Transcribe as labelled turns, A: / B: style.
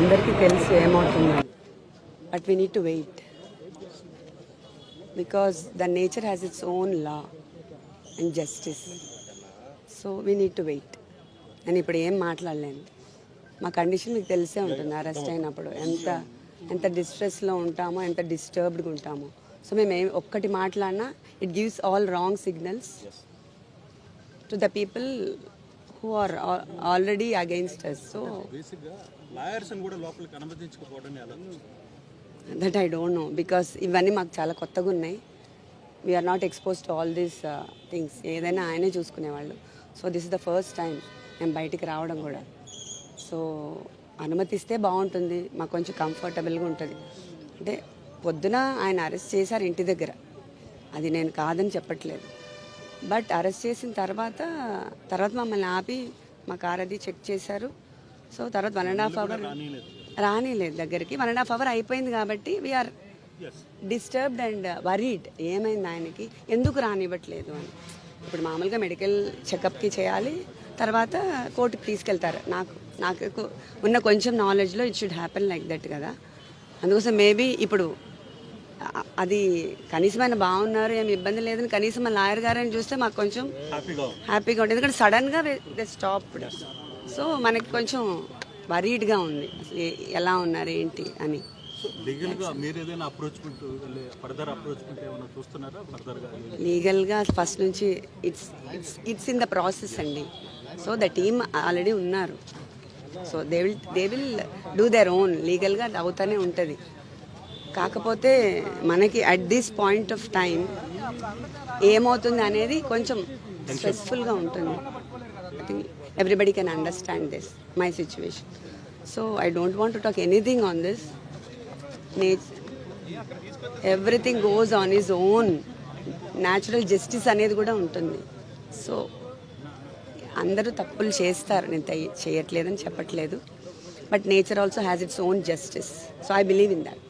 A: అందరికీ తెలుసు ఏమవుతుంది but we need to wait because the nature has its own law and justice so we need to wait నేను ఇప్పుడు ఏం మాట్లాడలేను. మా కండిషన్ మీకు తెలిసే ఉంటుంది. అరెస్ట్ అయినప్పుడు ఎంత ఎంత డిస్ట్రెస్లో ఉంటామో ఎంత డిస్టర్బ్డ్గా ఉంటామో. సో మేము ఏం ఒక్కటి మాట్లాడినా it gives all wrong signals to the people who are already against us so that I don't know because ఇవన్నీ మాకు చాలా కొత్తగా ఉన్నాయి. We are not expose to all these things ఏదైనా ఆయనే చూసుకునేవాళ్ళు. So this is the first time మేము బయటికి రావడం కూడా. సో అనుమతిస్తే బాగుంటుంది మాకు కొంచెం కంఫర్టబుల్గా ఉంటుంది. అంటే పొద్దున ఆయన అరెస్ట్ చేశారు ఇంటి దగ్గర. అది నేను కాదని చెప్పట్లేదు. బట్ అరెస్ట్ చేసిన తర్వాత తర్వాత మమ్మల్ని ఆపి మా కార్ అది చెక్ చేశారు. సో తర్వాత వన్ అండ్ హాఫ్ అవర్ రానిలేదు దగ్గరికి? వన్ అండ్ హాఫ్ అవర్ అయిపోయింది కాబట్టి వీఆర్ డిస్టర్బ్డ్ అండ్ వరీడ్ ఏమైంది ఆయనకి? ఎందుకు రానివ్వట్లేదు అని. ఇప్పుడు మామూలుగా మెడికల్ చెకప్కి చేయాలి. తర్వాత కోర్టుకి తీసుకెళ్తారు. నాకు నాకు ఉన్న కొంచెం నాలెడ్జ్లో it should happen like that కదా. అందుకోసం మేబీ ఇప్పుడు అది కనీసం ఆయన బాగున్నారు ఏమి ఇబ్బంది లేదని కనీసం మా లాయర్ గారని చూస్తే మాకు కొంచెం
B: హ్యాపీగా
A: ఉంటుంది ఎందుకంటే సడన్గా దే స్టాప్డ్ సో మనకి కొంచెం వరీడ్గా ఉంది. ఎలా ఉన్నారు ఏంటి అని.
B: లీగల్గా
A: ఫస్ట్ నుంచి it's it's it's in the process అండి. సో ద టీమ్ ఆల్రెడీ ఉన్నారు. So they will they will do their own. లీగల్గా అవుతానే ఉంటుంది. కాకపోతే మనకి at this point of time ఏమవుతుంది అనేది కొంచెం స్ట్రెస్ఫుల్గా ఉంటుంది. I think everybody can understand this my situation so I don't want to talk anything on this నే everything goes on is own natural justice అనేది కూడా ఉంటుంది. సో అందరూ తప్పులు చేస్తారు. నేను చేయట్లేదని చెప్పట్లేదు. But nature also has its own justice so I believe in that